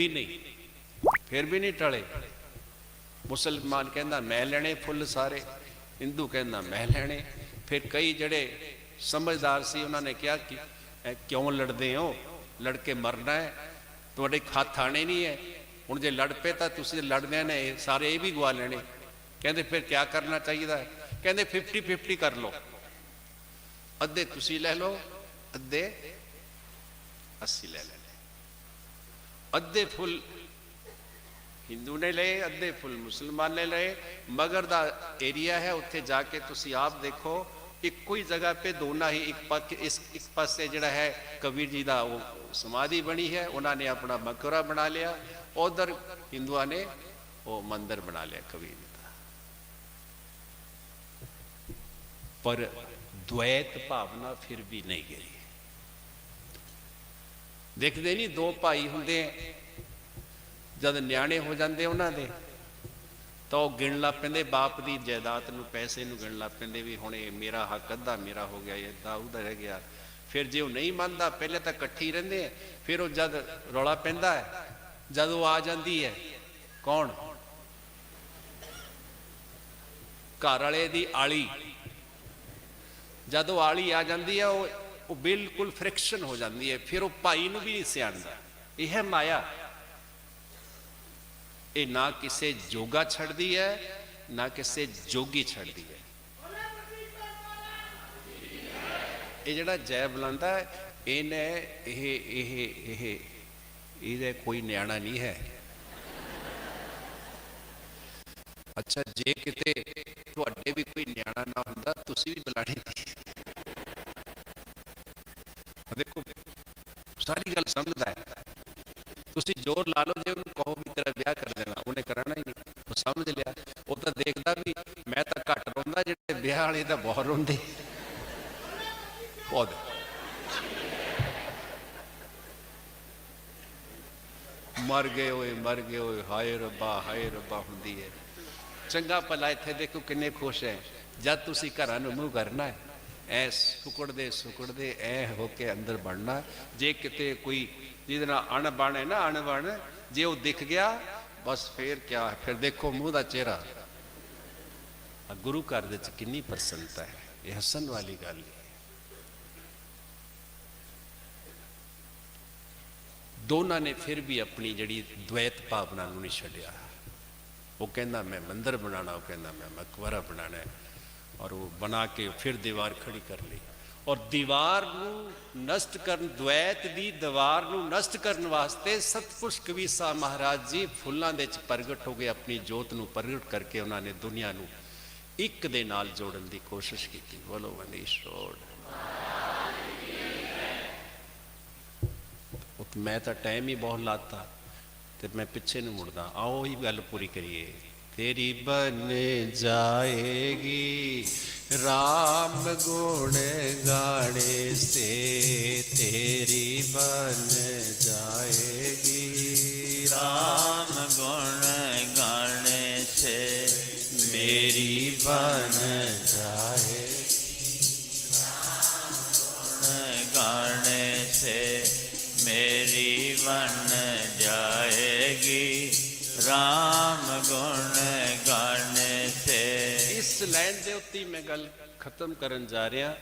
ਵੀ ਨਹੀਂ, ਫਿਰ ਵੀ ਨਹੀਂ ਟਲੇ। ਮੁਸਲਮਾਨ ਕਹਿੰਦਾ, ਮੈਂ ਲੈਣੇ ਫੁੱਲ ਸਾਰੇ। ਹਿੰਦੂ ਕਹਿੰਦਾ, ਮੈਂ ਲੈਣੇ। ਫਿਰ ਕਈ ਜਿਹੜੇ ਸਮਝਦਾਰ ਸੀ, ਉਹਨਾਂ ਨੇ ਕਿਹਾ ਕਿ ਕਿਉਂ ਲੜਦੇ ਹੋ? ਲੜ ਕੇ ਮਰਨਾ ਹੈ। ਤੁਹਾਡੇ ਹੱਥ ਆਣੇ ਨਹੀਂ ਹੈ। ਹੁਣ ਜੇ ਲੜ ਪਏ ਤਾਂ ਤੁਸੀਂ ਲੜਦੇ ਨੇ ਇਹ ਸਾਰੇ ਇਹ ਵੀ ਗਵਾ ਲੈਣੇ। ਕਹਿੰਦੇ, ਫਿਰ ਕੀ ਕਰਨਾ ਚਾਹੀਦਾ? ਹੈ ਕਹਿੰਦੇ 50 50 ਕਰ ਲਓ। ਅੱਧੇ ਤੁਸੀਂ ਲੈ ਲਓ, ਅੱਧੇ ਅਸੀਂ ਲੈ ਲੈਣੇ ਅੱਧੇ ਫੁੱਲ ਹਿੰਦੂ ਨੇ ਲਏ ਅੱਧੇ ਫੁੱਲ ਮੁਸਲਮਾਨ ਨੇ ਲਏ ਮਗਰ ਦਾ ਏਰੀਆ ਹੈ ਉੱਥੇ ਜਾ ਕੇ ਤੁਸੀਂ ਆਪ ਦੇਖੋ ਇੱਕੋ ਹੀ ਜਗ੍ਹਾ ਤੇ ਦੋਨਾਂ ਹੀ ਇੱਕ ਪੱਖ ਇਸ ਇੱਕ ਪਾਸੇ ਜਿਹੜਾ ਹੈ ਕਬੀਰ ਜੀ ਦਾ ਉਹ ਸਮਾਧੀ ਬਣੀ ਹੈ ਉਹਨਾਂ ਨੇ ਆਪਣਾ ਮਕਬਰਾ ਬਣਾ ਲਿਆ ਉਧਰ ਹਿੰਦੂਆਂ ਨੇ ਉਹ ਮੰਦਿਰ ਬਣਾ ਲਿਆ ਕਬੀਰ ਜੀ ਦਾ ਪਰ ਦੁਐਤ ਭਾਵਨਾ ਫਿਰ ਵੀ ਨਹੀਂ ਗਈ ਦੇਖਦੇ ਨਹੀਂ, ਦੋ ਭਾਈ ਹੁੰਦੇ ਜਦ ਨਿਆਣੇ ਹੋ ਜਾਂਦੇ ਉਹਨਾਂ ਦੇ, ਤਾਂ ਉਹ ਗਿਣ ਲਾ ਪੈਂਦੇ, ਬਾਪ ਦੀ ਜਾਇਦਾਦ ਨੂੰ, ਪੈਸੇ ਨੂੰ ਗਿਣ ਲਾ ਪੈਂਦੇ ਵੀ ਹੁਣ ਇਹ ਮੇਰਾ ਹੱਕ ਅੱਧਾ ਮੇਰਾ ਹੋ ਗਿਆ, ਇਹ ਅੱਧਾ ਉਹਦਾ ਰਹਿ ਗਿਆ। ਫਿਰ ਜੇ ਉਹ ਨਹੀਂ ਮੰਨਦਾ, ਪਹਿਲੇ ਤਾਂ ਇਕੱਠੀ ਰਹਿੰਦੇ ਆ। ਫਿਰ ਉਹ ਜਦ ਰੌਲਾ ਪੈਂਦਾ ਹੈ, ਜਦ ਉਹ ਆ ਜਾਂਦੀ ਹੈ, ਕੌਣ? ਘਰ ਵਾਲੇ ਦੀ ਆਲੀ। ਜਦ ਉਹ ਆਲੀ ਆ ਜਾਂਦੀ ਹੈ, ਉਹ ਉਹ ਬਿਲਕੁਲ ਫ੍ਰਿਕਸ਼ਨ ਹੋ ਜਾਂਦੀ ਹੈ, ਫਿਰ ਉਹ ਭਾਈ ਨੂੰ ਵੀ ਨਹੀਂ ਸਿਆਣਦਾ ਇਹ ਹੈ ਮਾਇਆ। ਇਹ ਨਾ ਕਿਸੇ ਜੋਗਾ ਛੱਡਦੀ ਹੈ, ਨਾ ਕਿਸੇ ਜੋਗੀ ਛੱਡਦੀ ਹੈ। ਇਹ ਜਿਹੜਾ ਜੈ ਬੁਲਾਉਂਦਾ ਇਹਨੇ, ਇਹ ਇਹ ਇਹ, ਇਹਦੇ ਕੋਈ ਨਿਆਣਾ ਨਹੀਂ ਹੈ। ਅੱਛਾ, ਜੇ ਕਿਤੇ ਤੁਹਾਡੇ ਵੀ ਕੋਈ ਨਿਆਣਾ ਨਾ ਹੁੰਦਾ, ਤੁਸੀਂ ਵੀ ਬੁਲਾਣੀ ਸੀ ਦੇਖੋ, ਸਾਰੀ ਗੱਲ ਸਮਝਦਾ ਹੈ। ਤੁਸੀਂ ਜ਼ੋਰ ਲਾ ਲਓ, ਜੇ ਉਹਨੂੰ ਕਹੋ ਵੀ ਤੇਰਾ ਵਿਆਹ ਕਰ ਦੇਣਾ, ਉਹਨੇ ਕਰਨਾ ਹੀ ਨਹੀਂ। ਉਹ ਸਮਝ ਲਿਆ। ਉਹ ਤਾਂ ਦੇਖਦਾ ਵੀ ਮੈਂ ਤਾਂ ਘੱਟ ਰੋਂਦਾ, ਜਿਹੜੇ ਵਿਆਹ ਵਾਲੇ ਤਾਂ ਬਹੁਤ ਰੋਂਦੇ। ਬਹੁਤ। ਮਰ ਗਏ ਓਏ, ਮਰ ਗਏ ਓਏ, ਹਾਏ ਰੱਬਾ ਹਾਏ ਰੱਬਾ ਹੁੰਦੀ ਹੈ। ਚੰਗਾ ਭਲਾ ਇੱਥੇ ਦੇਖੋ ਕਿੰਨੇ ਖੁਸ਼ ਹੈ। ਜਦ ਤੁਸੀਂ ਘਰਾਂ ਨੂੰ ਮੂੰਹ ਕਰਨਾ ਹੈ ਐ ਸੁਕੜਦੇ ਸੁਕੜਦੇ ਐ ਹੋ ਕੇ ਅੰਦਰ ਵੜਨਾ ਜੇ ਕਿਤੇ ਕੋਈ ਜਿਹਦੇ ਨਾਲ ਅਣਬਣ ਹੈ ਨਾ, ਅਣਬਣ, ਜੇ ਉਹ ਦਿਖ ਗਿਆ, ਬਸ ਫੇਰ ਕਿਆ ਹੈ? ਫਿਰ ਦੇਖੋ ਮੂੰਹ ਦਾ ਚਿਹਰਾ। ਆ ਗੁਰੂ ਘਰ ਦੇ ਵਿੱਚ ਕਿੰਨੀ ਪ੍ਰਸੰਨਤਾ ਹੈ। ਇਹ ਹੱਸਣ ਵਾਲੀ ਗੱਲ ਹੈ। ਦੋਨਾਂ ਨੇ ਫਿਰ ਵੀ ਆਪਣੀ ਜਿਹੜੀ ਦ્વੈਤ ਭਾਵਨਾ ਨੂੰ ਨਹੀਂ ਛੱਡਿਆ। ਉਹ ਕਹਿੰਦਾ, ਮੈਂ ਮੰਦਰ ਬਣਾਣਾ ਉਹ ਕਹਿੰਦਾ, ਮੈਂ ਮਕਬਰਾ ਬਣਾਣਾ ਹੈ। ਔਰ ਉਹ ਬਣਾ ਕੇ ਫਿਰ ਦੀਵਾਰ ਖੜੀ ਕਰ ਲਈ। ਔਰ ਦੀਵਾਰ ਨੂੰ ਨਸ਼ਟ ਕਰਨ ਦ્વੈਤ ਦੀ ਦੀਵਾਰ ਨੂੰ ਨਸ਼ਟ ਕਰਨ ਵਾਸਤੇ ਸਤਪੁਰਸ਼ ਕਵੀਸਾ ਮਹਾਰਾਜ ਜੀ ਫੁੱਲਾਂ ਦੇ ਵਿੱਚ ਪ੍ਰਗਟ ਹੋ ਗਏ, ਆਪਣੀ ਜੋਤ ਨੂੰ ਪ੍ਰਗਟ ਕਰਕੇ ਉਹਨਾਂ ਨੇ ਦੁਨੀਆ ਨੂੰ ਇੱਕ ਦੇ ਨਾਲ ਜੋੜਨ ਦੀ ਕੋਸ਼ਿਸ਼ ਕੀਤੀ। ਬੋਲੋ ਮਨੀਸ਼ ਮੈਂ ਤਾਂ ਟਾਈਮ ਹੀ ਬਹੁਤ ਲਾਤਾ ਤੇ ਮੈਂ ਪਿੱਛੇ ਨੂੰ ਮੁੜਦਾ। ਆਓ ਹੀ ਗੱਲ ਪੂਰੀ ਕਰੀਏ। ਤੇਰੀ ਬਨ ਜਾਏਗੀ RAM ਗੁਣ ਗਾਣੇ ਸੇ ਤੇਰੀ ਬਨ ਜਾਏਗੀ ਰਾਮ ਗੁਣ ਗਾਣੇ ਸੇ ਮੇਰੀ ਬਨ ਦੇ ਉੱਤੇ ਹੀ ਮੈਂ ਗੱਲ ਖਤਮ ਕਰਨ ਜਾ ਰਿਹਾ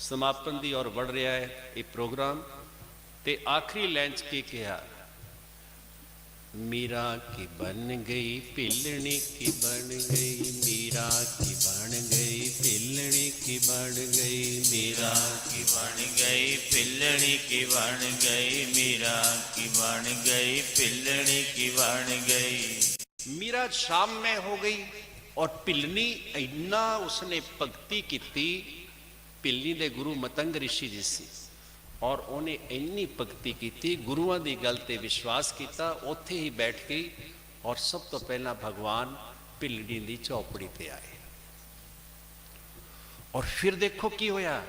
ਸਮਾਪਨ ਦੀ ਔਰ ਵੜ ਰਿਹਾ ਹੈ ਇਹ ਪ੍ਰੋਗਰਾਮ ਤੇ ਆਖਰੀ ਲਾਈਨ 'ਚ ਕੀ ਕਿਹਾ ਮੀਰਾ ਕੀ ਬਨ ਗਈ ਭਿਲਣੀ ਕੀ ਬਣ ਗਈ ਮੀਰਾ ਕੀ ਬਣ ਗਈ ਭਿਲਣੀ ਕੀ ਬਣ ਗਈ ਮੀਰਾ ਕੀ ਬਣ ਗਈ ਪਿੱਲਣੀ ਕੀ ਬਣ ਗਈ ਮੀਰਾ ਕੀ ਬਣ ਗਈ ਪਿੱਲਣੀ ਕੀ ਬਣ ਗਈ ਮੀਰਾ ਸ਼ਾਮ में हो गई ਔਰ ਪਿਲਨੀ ਇੰਨਾ ਉਸਨੇ ਭਗਤੀ ਕੀਤੀ, ਪਿਲਨੀ ਦੇ ਗੁਰੂ ਮਤੰਗ ਰਿਸ਼ੀ ਜੀ ਸੀ। ਔਰ ਉਹਨੇ ਇੰਨੀ ਭਗਤੀ ਕੀਤੀ, ਗੁਰੂਆਂ ਦੀ ਗੱਲ ਤੇ ਵਿਸ਼ਵਾਸ ਕੀਤਾ, ਉੱਥੇ ਹੀ ਬੈਠ ਗਈ ਔਰ ਸਭ ਤੋਂ ਪਹਿਲਾਂ ਭਗਵਾਨ ਪਿਲਨੀ ਦੀ ਚੌਪੜੀ ਤੇ ਆਏ। ਔਰ ਫਿਰ ਦੇਖੋ ਕੀ ਹੋਇਆ।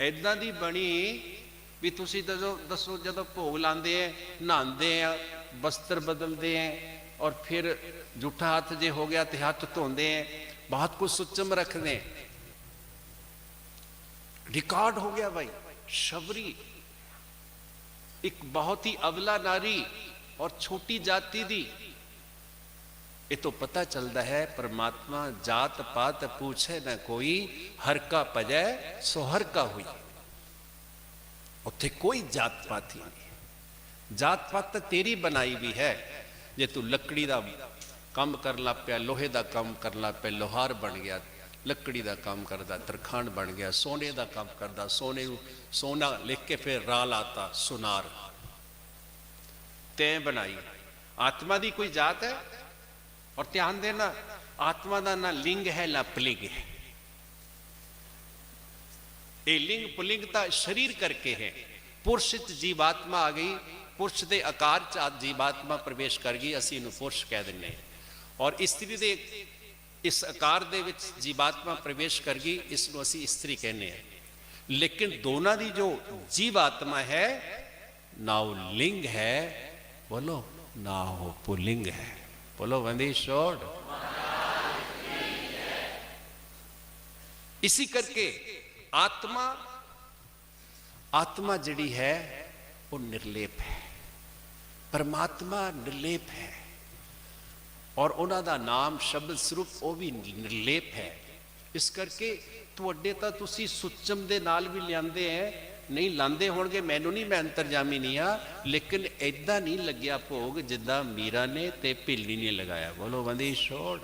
ਐਦਾਂ ਦੀ ਬਣੀ ਵੀ ਤੁਸੀਂ ਦੱਸੋ ਦੱਸੋ ਜਦੋਂ ਭੋਗ ਲਾਉਂਦੇ ਆ ਨਹਾਉਂਦੇ ਆ ਬਸਤਰ ਬਦਲਦੇ ਆ ਔਰ ਫਿਰ ਜੂਠਾ ਹੱਥ ਜੇ ਹੋ ਗਿਆ ਤੇ ਹੱਥ ਧੋਂਦੇ ਐ, ਬਹੁਤ ਕੁਝ ਸੁਚਮ ਰੱਖਦੇ ਰਿਕਾਰਡ ਹੋ ਗਿਆ ਭਾਈ ਸ਼ਬਰੀ। ਇੱਕ ਬਹੁਤ ਹੀ ਅਵਲਾ ਨਾਰੀ ਔਰ ਛੋਟੀ ਜਾਤੀ ਦੀ। ਇਹ ਤੋਂ ਪਤਾ ਚੱਲਦਾ ਹੈ, ਪਰਮਾਤਮਾ ਜਾਤ ਪਾਤ ਪੁੱਛੇ ਨਾ ਕੋਈ, ਹਰ ਕਾ ਭਜੈ, ਸੋ ਹਰ ਕਾ ਹੋਈ। ਉੱਥੇ ਕੋਈ ਜਾਤ ਪਾਤ ਹੀ ਨਹੀਂ। ਜਾਤ ਪਾਤ ਤੇਰੀ ਬਣਾਈ ਵੀ ਹੈ, ਜੇ ਤੂੰ ਲੱਕੜੀ ਦਾ ਕੰਮ ਕਰਨ ਲੱਗ ਪਿਆ, ਲੋਹੇ ਦਾ ਕੰਮ ਕਰਨ ਲੱਗ ਪਿਆ, ਲੋਹਾਰ ਬਣ ਗਿਆ, ਲੱਕੜੀ ਦਾ ਕੰਮ ਕਰਦਾ, ਤਰਖਾਣ ਬਣ ਗਿਆ, ਸੋਨੇ ਦਾ ਕੰਮ ਕਰਦਾ, ਸੋਨੇ ਨੂੰ ਸੋਨਾ ਲਿਖ ਕੇ ਫਿਰ ਰਾ ਲਾਤਾ, ਸੁਨਾਰ। ਤੈਂ ਬਣਾਈ। ਆਤਮਾ ਦੀ ਕੋਈ ਜਾਤ ਹੈ? ਔਰ ਧਿਆਨ ਦੇਣਾ, ਆਤਮਾ ਦਾ ਨਾ ਲਿੰਗ ਹੈ, ਨਾ ਪਲਿੰਗ ਹੈ। ਇਹ ਲਿੰਗ ਪੁਲਿੰਗ ਤਾਂ ਸਰੀਰ ਕਰਕੇ ਹੈ। ਪੁਰਸ਼ ਚ ਜੀਵਾਤਮਾ ਆ ਗਈ, ਪੁਰਸ਼ ਦੇ ਆਕਾਰ ਚ ਜੀਵਾਤਮਾ ਪ੍ਰਵੇਸ਼ ਕਰ ਗਈ, ਅਸੀਂ ਇਹਨੂੰ ਪੁਰਸ਼ ਕਹਿ ਦਿੰਦੇ ਹਾਂ। ਔਰ ਇਸਤਰੀ ਦੇ ਇਸ ਆਕਾਰ ਦੇ ਵਿੱਚ ਜੀਵਾਤਮਾ ਪ੍ਰਵੇਸ਼ ਕਰ ਗਈ ਇਸ ਨੂੰ ਅਸੀਂ ਇਸਤਰੀ ਕਹਿੰਦੇ ਆ ਲੇਕਿਨ ਦੋਨਾਂ ਦੀ ਜੋ ਜੀਵਾਤਮਾ ਹੈ, ਨਾਉ ਲਿੰਗ ਹੈ, ਬੋਲੋ ਨਾ ਹੋ ਪੁਲਿੰਗ ਹੈ। ਬੋਲੋ ਵੰਦੀ ਸ਼ੋਰ इसी करके आत्मा आत्मा जड़ी है वो निर्लेप है परमात्मा निर्लेप है ਔਰ ਉਹਨਾਂ ਦਾ ਨਾਮ ਸ਼ਬਦ ਸਰੂਪ ਉਹ ਵੀ ਨਿਰਲੇਪ ਹੈ ਇਸ ਕਰਕੇ ਤੁਹਾਡੇ ਤਾਂ ਤੁਸੀਂ ਸੁਚਮ ਦੇ ਨਾਲ ਵੀ ਲਿਆਂਦੇ ਐ ਨਹੀਂ ਲਾਂਦੇ ਹੋਣਗੇ ਮੈਨੂੰ ਨਹੀਂ ਮੈਂ ਅੰਤਰਜਾਮੀ ਨਹੀਂ ਆ ਲੇਕਿਨ ਐਦਾਂ ਨਹੀਂ ਲੱਗਿਆ ਭੋਗ ਜਿੱਦਾਂ ਮੀਰਾ ਨੇ ਤੇ ਭਿੱਲੀ ਨੇ ਲਗਾਇਆ ਬੋਲੋ ਬੰਦੀ ਛੋੜ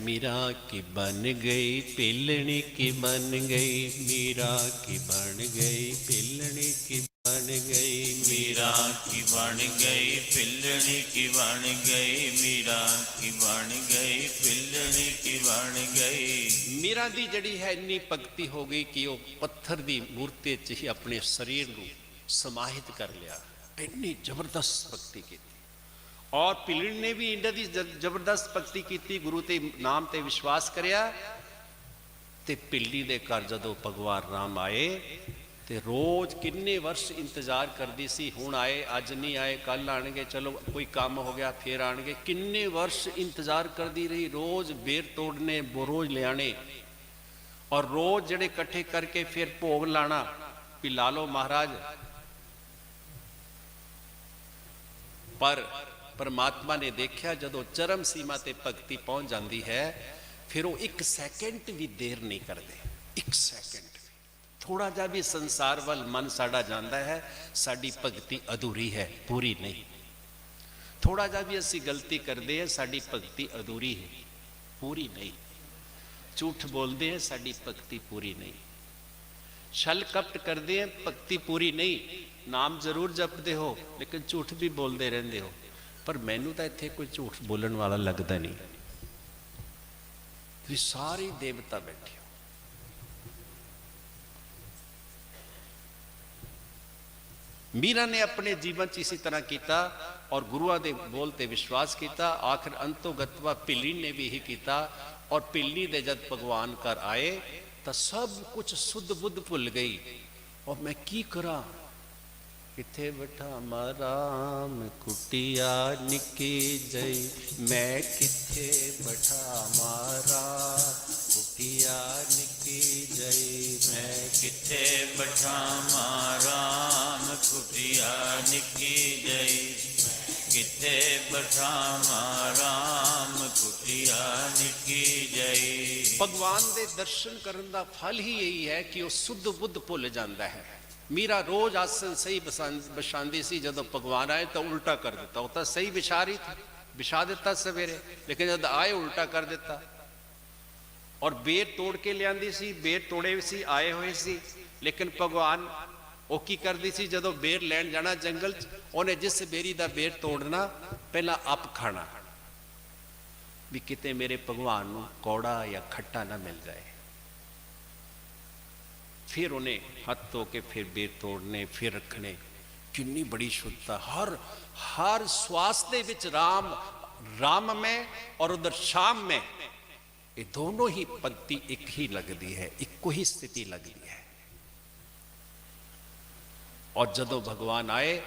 मीरा की बन गई पिलनी की बन गई मीरा की बन गई पिलनी की बन गई ਮੀਰਾ ਕੀ ਬਣ ਗਈ ਪਿੱਲਣੀ ਕੀ ਬਣ ਗਈ ਮੀਰਾ ਕੀ ਬਣ ਗਈ ਪਿੱਲਣੀ ਕੀ ਬਣ ਗਈ ਮੀਰਾ ਦੀ ਜਿਹੜੀ ਹੈ ਇੰਨੀ ਭਗਤੀ ਹੋ ਗਈ ਕਿ ਉਹ ਪੱਥਰ ਦੀ ਮੂਰਤੀ 'ਚ ਹੀ ਆਪਣੇ ਸਰੀਰ ਨੂੰ ਸਮਾਹਿਤ ਕਰ ਲਿਆ ਇੰਨੀ ਜ਼ਬਰਦਸਤ ਭਗਤੀ ਕੀਤੀ ਔਰ ਪਿਲਣ ਨੇ ਵੀ ਇਹਨਾਂ ਦੀ ਜ- ਜ਼ਬਰਦਸਤ ਭਗਤੀ ਕੀਤੀ ਗੁਰੂ ਤੇ ਨਾਮ ਤੇ ਵਿਸ਼ਵਾਸ ਕਰਿਆ ਤੇ ਪਿੱਲੀ ਦੇ ਘਰ ਜਦੋਂ ਭਗਵਾਨ ਰਾਮ ਆਏ ਤੇ ਰੋਜ਼ ਕਿੰਨੇ ਵਰਸ਼ ਇੰਤਜ਼ਾਰ ਕਰਦੀ ਸੀ, ਹੁਣ ਆਏ, ਅੱਜ ਨਹੀਂ ਆਏ ਕੱਲ ਆਣਗੇ ਚਲੋ ਕੋਈ ਕੰਮ ਹੋ ਗਿਆ, ਫੇਰ ਆਣਗੇ ਕਿੰਨੇ ਵਰਸ਼ ਇੰਤਜ਼ਾਰ ਕਰਦੀ ਰਹੀ, ਰੋਜ਼ ਬੇਰ ਤੋੜਨੇ ਬੋ- ਲਿਆਣੇ ਔਰ ਰੋਜ਼ ਜਿਹੜੇ ਇਕੱਠੇ ਕਰਕੇ ਫਿਰ ਭੋਗ ਲਾਣਾ, ਵੀ ਲਾ ਲਓ ਮਹਾਰਾਜ। ਪਰ ਪਰਮਾਤਮਾ ਨੇ ਦੇਖਿਆ, ਜਦੋਂ ਚਰਮ ਸੀਮਾ ਤੇ ਭਗਤੀ ਪਹੁੰਚ ਜਾਂਦੀ ਹੈ, ਫਿਰ ਉਹ ਇੱਕ ਸੈਕਿੰਡ ਵੀ ਦੇਰ ਨਹੀਂ ਕਰਦੇ। ਇੱਕ ਸੈਕਿੰਡ। ਥੋੜਾ ਜਿਹਾ ਵੀ ਸੰਸਾਰ ਵੱਲ ਮਨ ਸਾਡਾ ਜਾਂਦਾ ਹੈ, ਸਾਡੀ ਭਗਤੀ ਅਧੂਰੀ ਹੈ, ਪੂਰੀ ਨਹੀਂ। ਥੋੜਾ ਜਿਹਾ ਵੀ ਅਸੀਂ ਗਲਤੀ ਕਰਦੇ ਹਾਂ, ਸਾਡੀ ਭਗਤੀ ਅਧੂਰੀ ਹੈ, ਪੂਰੀ ਨਹੀਂ। ਝੂਠ ਬੋਲਦੇ ਹਾਂ, ਸਾਡੀ ਭਗਤੀ ਪੂਰੀ ਨਹੀਂ। ਛਲ ਕਪਟ ਕਰਦੇ ਹਾਂ, ਭਗਤੀ ਪੂਰੀ ਨਹੀਂ। ਨਾਮ ਜ਼ਰੂਰ ਜਪਦੇ ਹੋ, ਲੇਕਿਨ ਝੂਠ ਵੀ ਬੋਲਦੇ ਰਹਿੰਦੇ ਹੋ। ਪਰ ਮੈਨੂੰ ਤਾਂ ਇੱਥੇ ਕੋਈ ਝੂਠ ਬੋਲਣ ਵਾਲਾ ਲੱਗਦਾ ਨਹੀਂ। ਤੁਸੀਂ ਸਾਰੇ ਦੇਵਤਾ ਬੈਠੇ ਹੋ। ਮੀਰਾ ਨੇ ਆਪਣੇ ਜੀਵਨ 'ਚ ਇਸੇ ਤਰ੍ਹਾਂ ਕੀਤਾ ਔਰ ਗੁਰੂਆਂ ਦੇ ਬੋਲ ਤੇ ਵਿਸ਼ਵਾਸ ਕੀਤਾ। ਆਖਰ ਅੰਤੋ ਗਤਵਾ ਪਿੱਲੀ ਨੇ ਵੀ ਇਹੀ ਕੀਤਾ ਔਰ ਪਿੱਲੀ ਦੇ ਜਦ ਭਗਵਾਨ ਘਰ ਆਏ ਤਾਂ ਸਭ ਕੁਝ ਸੁੱਧ ਬੁੱਧ ਭੁੱਲ ਗਈ। ਔਰ ਮੈਂ ਕੀ ਕਰਾਂ? ਕਿੱਥੇ ਬੈਠਾ ਮਾਰਾਮ ਕੁਟਿਆ ਨਿੱਕੀ ਜਈ। ਮੈਂ ਕਿੱਥੇ ਬੈਠਾ ਮਾਰਾ ਕੁਟਿਆ ਨਿੱਕੀ ਜਈ। ਮੈਂ ਕਿੱਥੇ ਬਠਾਵਾਂ? ਰਾਮ ਕੁਟਿਆ ਨਿੱਕੀ ਜਈ। ਕਿੱਥੇ ਬਠਾਵਾਂ? ਰਾਮ ਕੁਟਿਆ ਨਿੱਕੀ ਜਈ। ਭਗਵਾਨ ਦੇ ਦਰਸ਼ਨ ਕਰਨ ਦਾ ਫਲ ਹੀ ਇਹੀ ਹੈ ਕਿ ਉਹ ਸੁੱਧ ਬੁੱਧ ਭੁੱਲ ਜਾਂਦਾ ਹੈ। ਮੀਰਾ ਰੋਜ਼ ਆਸਨ ਸਹੀ ਬਸੰਦ- ਵਿਛਾਉਂਦੀ ਸੀ, ਜਦੋਂ ਭਗਵਾਨ ਆਏ ਤਾਂ ਉਲਟਾ ਕਰ ਦਿੱਤਾ। ਉਹ ਤਾਂ ਸਹੀ ਵਿਛਾ ਰਹੀ ਥੀ ਵਿਛਾ ਦਿੱਤਾ ਸਵੇਰੇ, ਲੇਕਿਨ ਜਦ ਆਏ, ਉਲਟਾ ਕਰ ਦਿੱਤਾ। ਔਰ ਬੇਰ ਤੋੜ ਕੇ ਲਿਆਂਦੀ ਸੀ, ਬੇਰ ਤੋੜੇ ਵੀ ਸੀ, ਆਏ ਹੋਏ ਸੀ। ਲੇਕਿਨ ਭਗਵਾਨ ਉਹ ਕੀ ਕਰਦੀ ਸੀ, ਜਦੋਂ ਬੇਰ ਲੈਣ ਜਾਣਾ ਜੰਗਲ 'ਚ, ਉਹਨੇ ਜਿਸ ਬੇਰੀ ਦਾ ਬੇਰ ਤੋੜਨਾ, ਪਹਿਲਾਂ ਆਪ ਖਾਣਾ। ਵੀ ਕਿਤੇ ਮੇਰੇ ਭਗਵਾਨ ਨੂੰ ਕੌੜਾ ਜਾਂ ਖੱਟਾ ਨਾ ਮਿਲ ਜਾਏ। ਫਿਰ ਉਹਨੇ ਹੱਥ ਧੋ ਕੇ ਫਿਰ ਬੇਰ ਤੋੜਨੇ ਫਿਰ ਰੱਖਣੇ ਕਿੰਨੀ ਬੜੀ ਸ਼ੁੱਧਤਾ ਹਰ ਹਰ ਸਵਾਸ ਦੇ ਵਿੱਚ ਰਾਮ ਰਾਮ ਮੈਂ ਔਰ ਉਧਰ ਸ਼ਾਮ ਮੈਂ ਇਹ ਦੋਨੋਂ ਹੀ ਪੰਕਤੀ ਇੱਕ ਹੀ ਲੱਗਦੀ ਹੈ ਇੱਕੋ ਹੀ ਸਥਿਤੀ ਲੱਗਦੀ ਹੈ ਔਰ ਜਦੋਂ ਭਗਵਾਨ ਆਏ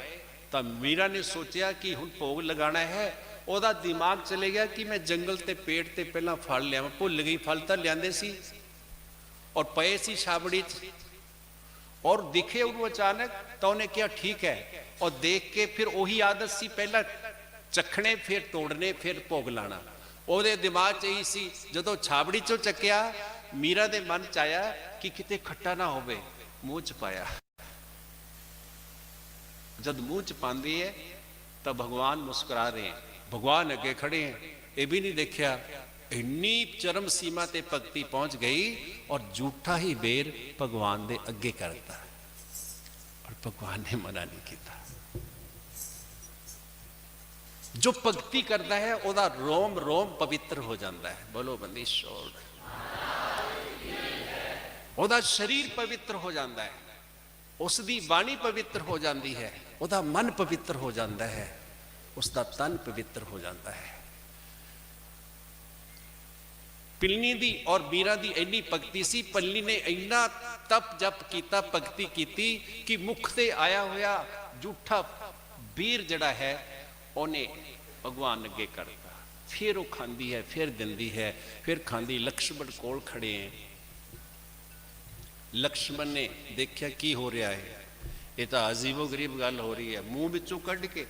ਤਾਂ ਮੀਰਾ ਨੇ ਸੋਚਿਆ ਕਿ ਹੁਣ ਭੋਗ ਲਗਾਣਾ ਹੈ ਉਹਦਾ ਦਿਮਾਗ ਚਲੇ ਗਿਆ ਕਿ ਮੈਂ ਜੰਗਲ ਤੇ ਪੇੜ ਤੇ ਪਹਿਲਾਂ ਫਲ ਲਿਆਵਾਂ ਭੁੱਲ ਗਈ ਫਲ ਤਾਂ ਲਿਆਂਦੇ ਸੀ ਔਰ ਪਏ ਸੀ ਛਾਬੜੀ 'ਚ ਔਰ ਦਿਖੇ ਉਹਨੂੰ ਅਚਾਨਕ ਤਾਂ ਉਹਨੇ ਕਿਹਾ ਠੀਕ ਹੈ ਔਰ ਦੇਖ ਕੇ ਫਿਰ ਉਹੀ ਆਦਤ ਸੀ ਪਹਿਲਾਂ ਚੱਖਣੇ ਫਿਰ ਤੋੜਨੇ ਫਿਰ ਭੋਗ ਲਾਣਾ ਉਹਦੇ ਦਿਮਾਗ 'ਚ ਇਹੀ ਸੀ ਜਦੋਂ ਛਾਬੜੀ 'ਚੋਂ ਚੱਕਿਆ ਮੀਰਾ ਦੇ ਮਨ 'ਚ ਆਇਆ ਕਿ ਕਿਤੇ ਖੱਟਾ ਨਾ ਹੋਵੇ ਮੂੰਹ 'ਚ ਪਾਇਆ ਜਦ ਮੂੰਹ 'ਚ ਪਾਉਂਦੀ ਹੈ ਤਾਂ ਭਗਵਾਨ ਮੁਸਕਰਾ ਰਹੇ ਹੈ ਭਗਵਾਨ ਅੱਗੇ ਖੜੇ ਹੈ ਇਹ ਵੀ ਨਹੀਂ ਦੇਖਿਆ ਇੰਨੀ ਚਰਮ ਸੀਮਾ ਤੇ ਭਗਤੀ ਪਹੁੰਚ ਗਈ ਔਰ ਝੂਠਾ ਹੀ ਬੇਰ ਭਗਵਾਨ ਦੇ ਅੱਗੇ ਕਰਤਾ ਔਰ ਭਗਵਾਨ ਨੇ ਮਨਾ ਨਹੀਂ ਕੀਤਾ। ਜੋ ਭਗਤੀ ਕਰਦਾ ਹੈ, ਉਹਦਾ ਰੋਮ ਰੋਮ ਪਵਿੱਤਰ ਹੋ ਜਾਂਦਾ ਹੈ। ਬੋਲੋ ਬੰਦੀ, ਸ਼ੋਰ। ਉਹਦਾ ਸਰੀਰ ਪਵਿੱਤਰ ਹੋ ਜਾਂਦਾ ਹੈ। ਉਸ ਦੀ ਬਾਣੀ ਪਵਿੱਤਰ ਹੋ ਜਾਂਦੀ ਹੈ। ਉਹਦਾ ਮਨ ਪਵਿੱਤਰ ਹੋ ਜਾਂਦਾ ਹੈ। ਉਸ ਦਾ ਤਨ ਪਵਿੱਤਰ ਹੋ ਜਾਂਦਾ ਹੈ। ਪਿਲਨੀ ਦੀ ਔਰ ਬੀਰਾ ਦੀ ਇੰਨੀ ਭਗਤੀ ਸੀ, ਪੱਲੀ ਨੇ ਇੰਨਾ ਤਪ ਜਪ ਕੀਤਾ, ਭਗਤੀ ਕੀਤੀ ਕਿ ਮੁਖ ਤੇ ਆਇਆ ਹੋਇਆ ਝੂਠਾ ਵੀਰ ਜਿਹੜਾ ਹੈ, ਉਹਨੇ ਭਗਵਾਨ ਅੱਗੇ ਕਰਤਾ ਫਿਰ ਉਹ ਖਾਂਦੀ ਹੈ, ਫਿਰ ਦਿੰਦੀ ਹੈ, ਫਿਰ ਖਾਂਦੀ, ਲਕਸ਼ਮਣ ਕੋਲ ਖੜੇ ਹੈ। ਲਕਸ਼ਮਣ ਨੇ ਦੇਖਿਆ ਕੀ ਹੋ ਰਿਹਾ ਹੈ। ਇਹ ਤਾਂ ਅਜੀਬੋ ਗਰੀਬ ਗੱਲ ਹੋ ਰਹੀ ਹੈ। ਮੂੰਹ ਵਿੱਚੋਂ ਕੱਢ ਕੇ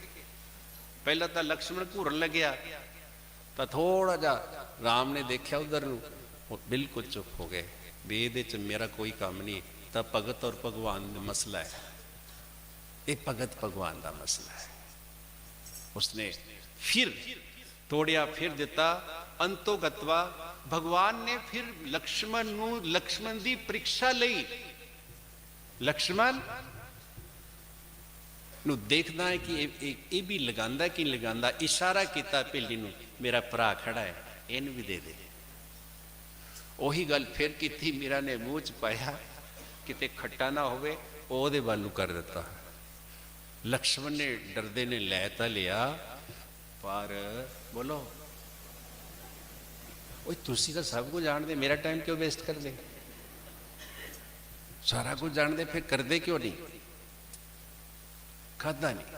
ਪਹਿਲਾਂ ਤਾਂ ਲਕਸ਼ਮਣ ਘੂਰਨ ਲੱਗਿਆ। ਤਾਂ ਥੋੜਾ ਜਿਹਾ ਰਾਮ ਨੇ ਦੇਖਿਆ ਉਧਰ ਨੂੰ, ਉਹ ਬਿਲਕੁਲ ਚੁੱਪ ਹੋ ਗਏ। ਵੀ ਇਹਦੇ ਚ ਮੇਰਾ ਕੋਈ ਕੰਮ ਨਹੀਂ, ਤਾਂ ਭਗਤ ਔਰ ਭਗਵਾਨ ਦਾ ਮਸਲਾ ਹੈ। ਇਹ ਭਗਤ ਭਗਵਾਨ ਦਾ ਮਸਲਾ ਹੈ। ਉਸਨੇ ਫਿਰ ਤੋੜਿਆ, ਫਿਰ ਦਿੱਤਾ, ਅੰਤੋ ਗਤਵਾ, ਭਗਵਾਨ ਨੇ ਫਿਰ ਲਕਸ਼ਮਣ ਨੂੰ, ਲਕਸ਼ਮਣ ਦੀ ਪ੍ਰੀਖਿਆ ਲਈ। ਲਕਸ਼ਮਣ ਨੂੰ ਦੇਖਦਾ ਹੈ ਕਿ ਇਹ- ਇਹ ਵੀ ਲਗਾਉਂਦਾ ਕਿ ਲਗਾਉਂਦਾ, ਇਸ਼ਾਰਾ ਕੀਤਾ ਭੇਲੀ ਨੂੰ, ਮੇਰਾ ਭਰਾ ਖੜਾ ਹੈ, ਇਹਨੂੰ ਵੀ ਦੇ ਦੇ। ਉਹੀ ਗੱਲ ਫਿਰ ਕੀਤੀ, ਮੇਰਾ ਨੇ ਮੂੰਹ ਚ ਪਾਇਆ, ਕਿਤੇ ਖੱਟਾ ਨਾ ਹੋਵੇ ਉਹਦੇ ਵੱਲ ਨੂੰ ਕਰ ਦਿੱਤਾ। ਲਕਸ਼ਮਣ ਨੇ ਡਰਦੇ ਨੇ, ਲੈ ਤਾਂ ਲਿਆ, ਪਰ ਬੋਲੋ, ਓਏ ਤੁਸੀਂ ਤਾਂ ਸਭ ਕੁਝ ਜਾਣਦੇ, ਮੇਰਾ ਟਾਈਮ ਕਿਉਂ ਵੇਸਟ ਕਰਦੇ? ਸਾਰਾ ਕੁਝ ਜਾਣਦੇ, ਫਿਰ ਕਰਦੇ ਕਿਉਂ ਨਹੀਂ? ਖਾਦਾ ਨਹੀਂ।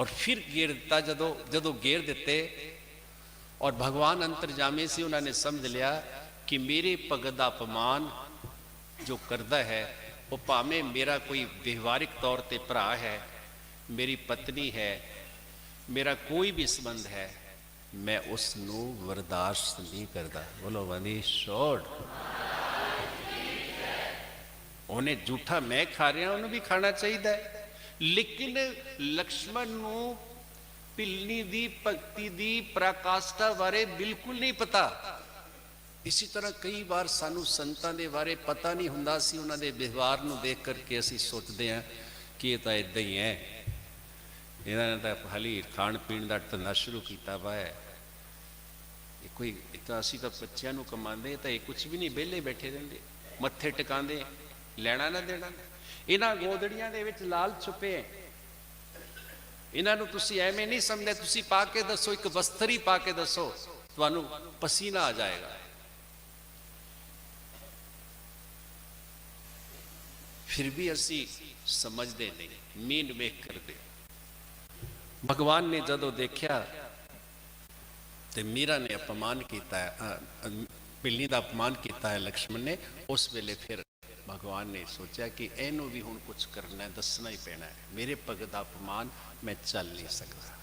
ਔਰ ਫਿਰ ਗੇਰ ਦਿੱਤਾ ਜਦੋਂ ਜਦੋਂ ਗੇਰ ਦਿੱਤੇ ਔਰ ਭਗਵਾਨ ਅੰਤਰਜਾਮੀ ਸੀ, ਉਹਨਾਂ ਨੇ ਸਮਝ ਲਿਆ ਕਿ ਮੇਰੇ ਭਗਤ ਦਾ ਅਪਮਾਨ ਜੋ ਕਰਦਾ ਹੈ, ਉਹ ਭਾਵੇਂ ਮੇਰਾ ਕੋਈ ਵਿਵਹਾਰਿਕ ਤੌਰ ਤੇ ਭਰਾ ਹੈ, ਮੇਰੀ ਪਤਨੀ ਹੈ, ਮੇਰਾ ਕੋਈ ਵੀ ਸੰਬੰਧ ਹੈ, ਮੈਂ ਉਸ ਨੂੰ ਬਰਦਾਸ਼ਤ ਨਹੀਂ ਕਰਦਾ। ਬੋਲੋ ਵਨੀ ਸ਼ੋਰ ਉਹਨੇ ਝੂਠਾ ਮੈਂ ਖਾ ਰਿਹਾ, ਉਹਨੂੰ ਵੀ ਖਾਣਾ ਚਾਹੀਦਾ ਹੈ। ਲੇਕਿਨ ਲਕਸ਼ਮਣ ਨੂੰ ਪਿਲਨੀ ਦੀ, ਭਗਤੀ ਦੀ ਪ੍ਰਕਾਸ਼ਤਾ ਬਾਰੇ ਬਿਲਕੁਲ ਨਹੀਂ ਪਤਾ। ਇਸੇ ਤਰ੍ਹਾਂ ਕਈ ਵਾਰ ਸਾਨੂੰ ਸੰਤਾਂ ਦੇ ਬਾਰੇ ਪਤਾ ਨਹੀਂ ਹੁੰਦਾ ਸੀ ਉਹਨਾਂ ਦੇ ਵਿਵਹਾਰ ਨੂੰ ਦੇਖ ਕਰਕੇ ਅਸੀਂ ਸੋਚਦੇ ਹਾਂ ਕਿ ਇਹ ਤਾਂ ਇਦਾਂ ਹੀ ਹੈ। ਇਹਨਾਂ ਨੇ ਤਾਂ ਹਾਲੀ ਖਾਣ ਪੀਣ ਦਾ ਧੰਦਾ ਸ਼ੁਰੂ ਕੀਤਾ ਵਾ ਹੈ। ਇਹ ਕੋਈ ਤਾਂ ਅਸੀਂ ਤਾਂ ਬੱਚਿਆਂ ਨੂੰ ਕਮਾਉਂਦੇ ਤਾਂ ਇਹ ਕੁਝ ਵੀ ਨਹੀਂ, ਵਿਹਲੇ ਬੈਠੇ ਰਹਿੰਦੇ, ਮੱਥੇ ਟਿਕਾਉਂਦੇ। ਲੈਣਾ ਨਾ ਦੇਣਾ। ਇਹਨਾਂ ਗੋਦੜੀਆਂ ਦੇ ਵਿੱਚ ਲਾਲ ਛੁਪੇ ਹੈ ਇਹਨਾਂ ਨੂੰ ਤੁਸੀਂ ਐਵੇਂ ਨਹੀਂ ਸਮਝਦੇ ਤੁਸੀਂ ਪਾ ਕੇ ਦੱਸੋ ਇੱਕ ਵਸਤਰ ਹੀ ਪਾ ਕੇ ਦੱਸੋ ਤੁਹਾਨੂੰ ਪਸੀਨਾ ਆ ਜਾਏਗਾ। ਫਿਰ ਵੀ ਅਸੀਂ ਸਮਝਦੇ ਨਹੀਂ ਮੀਨ ਵੇਖ ਕਰਦੇ। ਭਗਵਾਨ ਨੇ ਜਦੋਂ ਦੇਖਿਆ ਤੇ ਮੀਰਾ ਨੇ ਅਪਮਾਨ ਕੀਤਾ ਹੈ ਅ, ਅ, ਪਿਲਨੀ ਦਾ ਅਪਮਾਨ ਕੀਤਾ ਹੈ ਲਕਸ਼ਮਣ ਨੇ ਉਸ ਵੇਲੇ ਫਿਰ ਭਗਵਾਨ ਨੇ ਸੋਚਿਆ ਕਿ ਇਹਨੂੰ ਵੀ ਹੁਣ ਕੁਝ ਕਰਨਾ ਹੈ, ਦੱਸਣਾ ਹੀ ਪੈਣਾ ਹੈ। ਮੇਰੇ ਭਗਤ ਦਾ ਅਪਮਾਨ ਮੈਂ ਚੱਲ ਨਹੀਂ ਸਕਦਾ।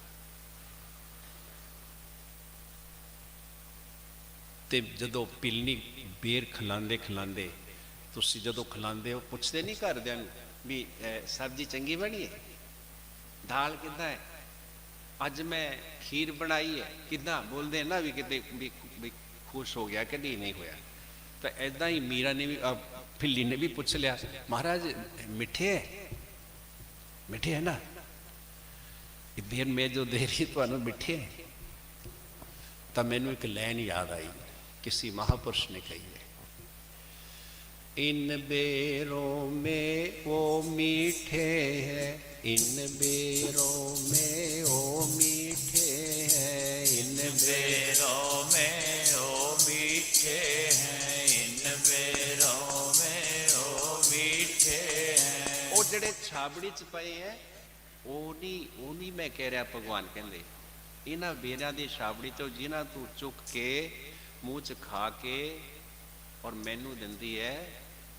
ਤੇ ਜਦੋਂ ਪਿਲਨੀ ਬੇਰ ਖਿਲਾਉਂਦੇ ਖਿਲਾਉਂਦੇ, ਤੁਸੀਂ ਜਦੋਂ ਖਿਲਾਉਂਦੇ ਹੋ, ਪੁੱਛਦੇ ਨਹੀਂ ਘਰਦਿਆਂ ਨੂੰ ਵੀ ਸਬਜ਼ੀ ਚੰਗੀ ਬਣੀ ਹੈ? ਦਾਲ ਕਿੱਦਾਂ ਹੈ? ਅੱਜ ਮੈਂ ਖੀਰ ਬਣਾਈ ਹੈ। ਕਿੱਦਾਂ? ਬੋਲਦੇ ਨਾ ਵੀ ਕਿਤੇ ਵੀ ਖੁਸ਼ ਹੋ ਗਿਆ ਕਿ ਨਹੀਂ ਨਹੀਂ ਹੋਇਆ। ਤਾਂ ਐਦਾਂ ਹੀ ਮੀਰਾ ਨੇ ਵੀ ਅਹ, ਫਿੱਲੀ ਨੇ ਵੀ ਪੁੱਛ ਲਿਆ ਮਹਾਰਾਜ ਮਿੱਠੇ ਹੈ ਮਿੱਠੇ ਹੈ ਨਾ ਇਹ ਬੇਰ ਮੈਂ ਜੋ ਦੇ ਰਹੀ ਤੁਹਾਨੂੰ ਮਿੱਠੇ ਹੈ ਤਾਂ ਮੈਨੂੰ ਇੱਕ ਲਾਈਨ ਯਾਦ ਆਈ ਕਿਸੇ ਮਹਾਪੁਰਸ਼ ਨੇ ਕਹੀ ਹੈ इन बेरों में वो मीठे हैं इन बेरों में वो मीठे हैं इन बे बेरों में ਜਿਹੜੇ ਛਾਬੜੀ ਚ ਪਏ ਹੈ ਉਹ ਨਹੀਂ ਉਹ ਨਹੀਂ ਮੈਂ ਕਹਿ ਰਿਹਾ ਭਗਵਾਨ ਕਹਿੰਦੇ ਇਹਨਾਂ ਬੇਰਾਂ ਦੀ ਛਾਬੜੀ ਤੋਂ ਜਿਨ੍ਹਾਂ ਤੂੰ ਚੁੱਕ ਕੇ ਮੂੰਹ ਚ ਖਾ ਕੇ ਔਰ ਮੈਨੂੰ ਦਿੰਦੀ ਹੈ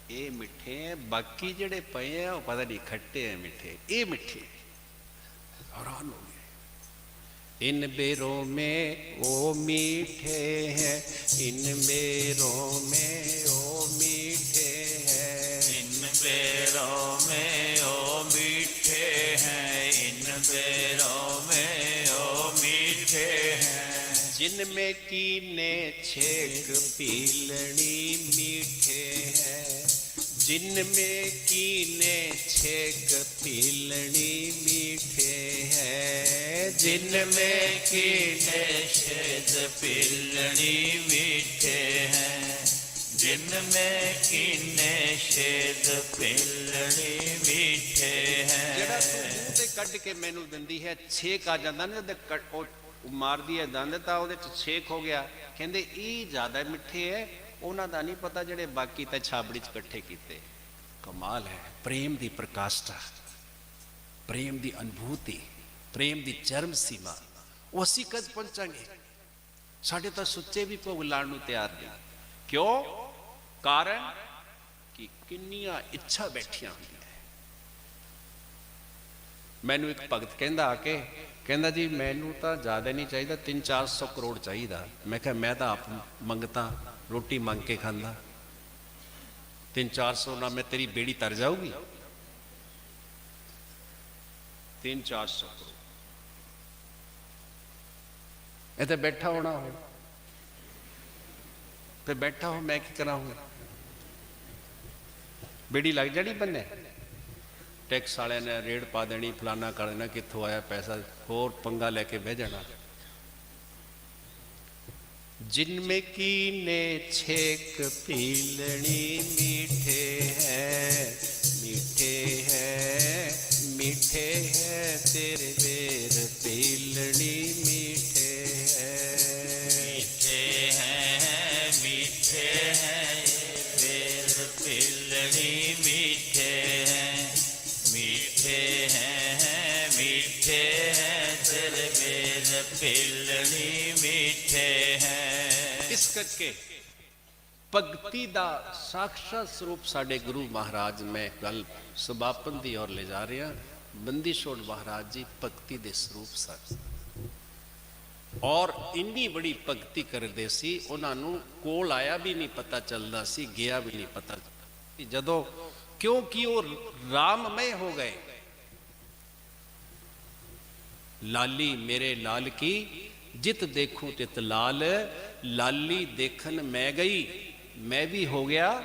ਇਹ ਮਿੱਠੇ ਹੈ ਬਾਕੀ ਜਿਹੜੇ ਪਏ ਆ ਉਹ ਪਤਾ ਨਹੀਂ ਖੱਟੇ ਹੈ ਮਿੱਠੇ ਇਹ ਮਿੱਠੇ ਹੈਰਾਨ ਹੋ ਗਏ इन बेरों में वो मीठे हैं इन बेरों में वो मीठे हैं इन बेरों में जिनमें कीने छेक पीलनी मीठे हैं जिनमें कीने छेक पीलनी मीठे हैं जिनमें कीने छेद पिलनी मीठे हैं जिनमें किन्ने छेद पिलनी मीठे ਜਿਹੜਾ ਤੂੰ हैं ਮੂੰਹ ਤੇ ਕੱਢ ਕੇ ਮੈਨੂੰ ਦਿੰਦੀ ਹੈ ਛੇਕ ਆ ਜਾਂਦਾ ਨਾ ਉਹਦੇ ਕੱਟ- ਉਹ ਮਾਰਦੀ ਹੈ ਦੰਦ, ਤਾਂ ਉਹਦੇ ਚ ਛੇਕ ਹੋ ਗਿਆ। ਕਹਿੰਦੇ, ਇਹ ਜ਼ਿਆਦਾ ਮਿੱਠੇ ਹੈ ਉਹਨਾਂ ਦਾ ਨਹੀਂ ਪਤਾ ਜਿਹੜੇ ਬਾਕੀ ਤਾਂ ਛਾਬੜੀ ਚ ਇਕੱਠੇ ਕੀਤੇ। ਕਮਾਲ ਹੈ, ਪ੍ਰੇਮ ਦੀ ਪ੍ਰਕਾਸ਼ਤਾ ਪ੍ਰੇਮ ਦੀ ਅਨੁਭੂਤੀ, ਪ੍ਰੇਮ ਦੀ ਚਰਮ ਸੀਮਾ, ਉਹ ਅਸੀਂ ਕਦ ਪਹੁੰਚਾਂਗੇ? ਸਾਡੇ ਤਾਂ ਸੁੱਚੇ ਵੀ ਭੋਗ ਲਾਣ ਨੂੰ ਤਿਆਰ ਨਹੀਂ ਕਿਉਂ? ਕਾਰਨ ਕਿ ਕਿੰਨੀਆਂ ਇੱਛਾ ਬੈਠੀਆਂ ਹੁੰਦੀਆਂ ਮੈਨੂੰ ਇੱਕ ਭਗਤ ਕਹਿੰਦਾ ਆ ਕੇ ਕਹਿੰਦਾ ਜੀ, ਮੈਨੂੰ ਤਾਂ ਜ਼ਿਆਦਾ ਨਹੀਂ ਚਾਹੀਦਾ 3-400 ਕਰੋੜ ਚਾਹੀਦਾ। ਮੈਂ ਕਿਹਾ, ਮੈਂ ਤਾਂ ਆਪ ਮੰਗਤਾ, ਰੋਟੀ ਮੰਗ ਕੇ ਖਾਂਦਾ। 3-400 ਨਾਲ ਮੈਂ ਤੇਰੀ ਬੇੜੀ ਤਰ ਜਾਊਗੀ। 3-400 ਕਰੋੜ। ਇੱਥੇ ਬੈਠਾ ਹੋਣਾ ਹੋ ਤੇ ਬੈਠਾ ਹੋ, ਮੈਂ ਕੀ ਕਰਾਂ ਹੁਣ? ਬੇੜੀ ਲੱਗ ਜਾਣੀ ਬੰਨੇ? ਟੈਕਸ ਵਾਲਿਆਂ ਨੇ ਰੇਡ ਪਾ ਦੇਣੀ ਫਲਾਨਾ ਕਰ ਦੇਣਾ ਕਿੱਥੋਂ ਆਇਆ ਪੈਸਾ ਹੋਰ ਪੰਗਾ ਲੈ ਕੇ ਬਹਿ ਜਾਣਾ जिनमें कीने छेक पीलनी मीठे हैं मीठे हैं मीठे हैं तेरे ਇਸ ਭਗਤੀ ਦਾ ਸਾਖਸ਼ਾਤ ਸਰੂਪ ਸਾਡੇ ਗੁਰੂ ਮਹਾਰਾਜ ਮੈਂ ਗੱਲ ਸਮਾਪਨ ਦੀ ਔਰ ਲੈ ਜਾ ਰਿਹਾ। ਬੰਦੀ ਛੋੜ ਮਹਾਰਾਜ ਜੀ, ਭਗਤੀ ਦੇ ਸਰੂਪ ਸਨ। ਔਰ ਇੰਨੀ ਬੜੀ ਭਗਤੀ ਕਰਦੇ ਸੀ, ਉਹਨਾਂ ਨੂੰ ਕੋਲ ਆਇਆ ਵੀ ਨਹੀਂ ਪਤਾ ਚੱਲਦਾ ਸੀ, ਗਿਆ ਵੀ ਨਹੀਂ ਪਤਾ ਕਿ ਜਦੋਂ ਕਿਉਂਕਿ ਉਹ ਰਾਮਮय ਹੋ ਗਏ। ਲਾਲੀ ਮੇਰੇ ਲਾਲ ਕੀ ਜਿਤ ਦੇਖੂ ਤਿਤ ਲਾਲ ਲਾਲੀ ਦੇਖਣ ਮੈਂ ਗਈ, ਮੈਂ ਵੀ ਹੋ ਗਿਆ।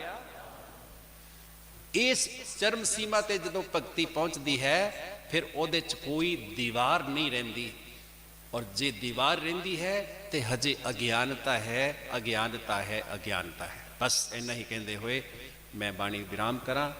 ਇਸ ਚਰਮ ਸੀਮਾ ਤੇ ਜਦੋਂ ਭਗਤੀ ਪਹੁੰਚਦੀ ਹੈ, ਫਿਰ ਉਹਦੇ ਚ ਕੋਈ ਦੀਵਾਰ ਨਹੀਂ ਰਹਿੰਦੀ। ਔਰ ਜੇ ਦੀਵਾਰ ਰਹਿੰਦੀ ਹੈ, ਤੇ ਹਜੇ ਅਗਿਆਨਤਾ ਹੈ ਅਗਿਆਨਤਾ ਹੈ ਅਗਿਆਨਤਾ ਹੈ। ਬਸ ਇੰਨਾ ਹੀ ਕਹਿੰਦੇ ਹੋਏ ਮੈਂ ਬਾਣੀ ਵਿਰਾਮ ਕਰਾਂ।